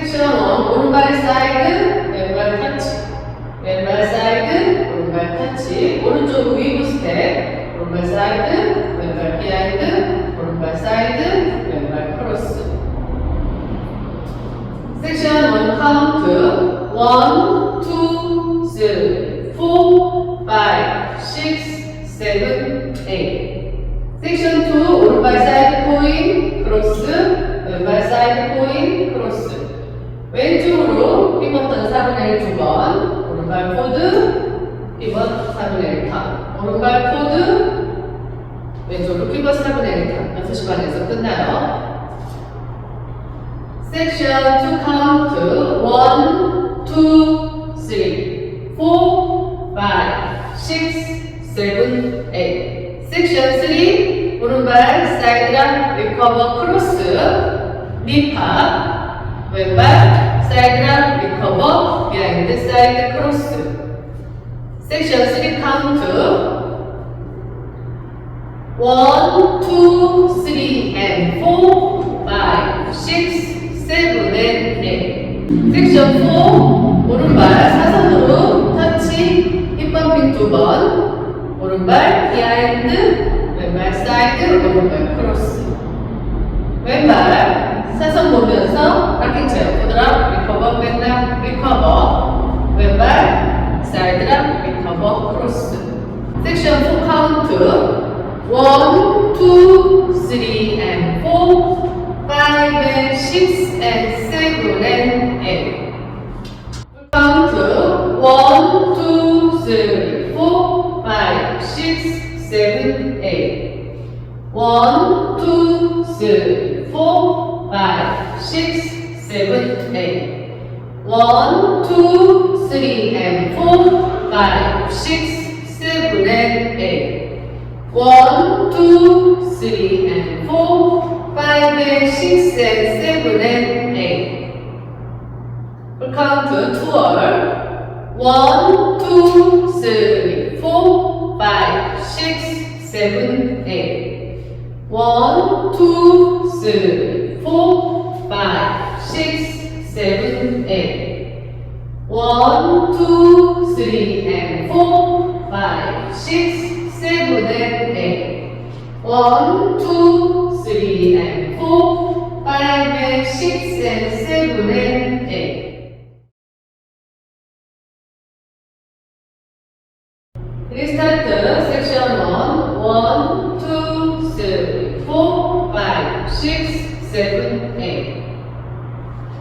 섹션 1 오른발 사이드 왼발 터치 왼발 사이드 오른발 터치 오른쪽 위브 스텝 오른발 사이드 왼발 비하인드 오른발 사이드 왼발 크로스 섹션 1 카운트 1, 2, 3, 4, 5, 6, 7, 8 섹션 2 오른발 사이드 코인 크로스 왼발 사이드 코인 왼쪽으로 피벗던 4분의 1 두번 오른발 포드 피벗 4분의 1타 오른발 포드 왼쪽으로 피벗 4분의 1타 6시 반에서 끝나요 섹션 2 카운트 1, 2, 3, 4, 5, 6, 7, 8 섹션 3 오른발 사이드랑 리커버 크로스 리팝 왼발 사이드랑 리커버 비하인드 사이드 크로스 섹션 3 카운트 1, 2, 3 and 4 5, 6, 7 and 8 섹션 4 오른발 사선으로 터치 힙펌핑 두번 오른발 비하인드 왼발 사이드 오른발 크로스 왼발 사선 보면서 Nakicę. Kwadrat recover, wyna wiekowo. side Sajdra Recover, cross. Section 2 count 1, 2, and 4, 5 and 6 and 7 and 8. Count 1, one, two, three, four, five, six, seven, 3, seven, eight. One, two, three, and four, five, six, seven, and eight. One, two, three, and four, five, and six, and seven, and eight. We'll count to twelve. One, two, three, four, five, six, seven, eight. One, two, three, four, five six, seven, eight. One, two, three, and four, five, six, seven, and eight. One, two, three, and four, five, and six, and seven, and 8 Restart the section 1. 1,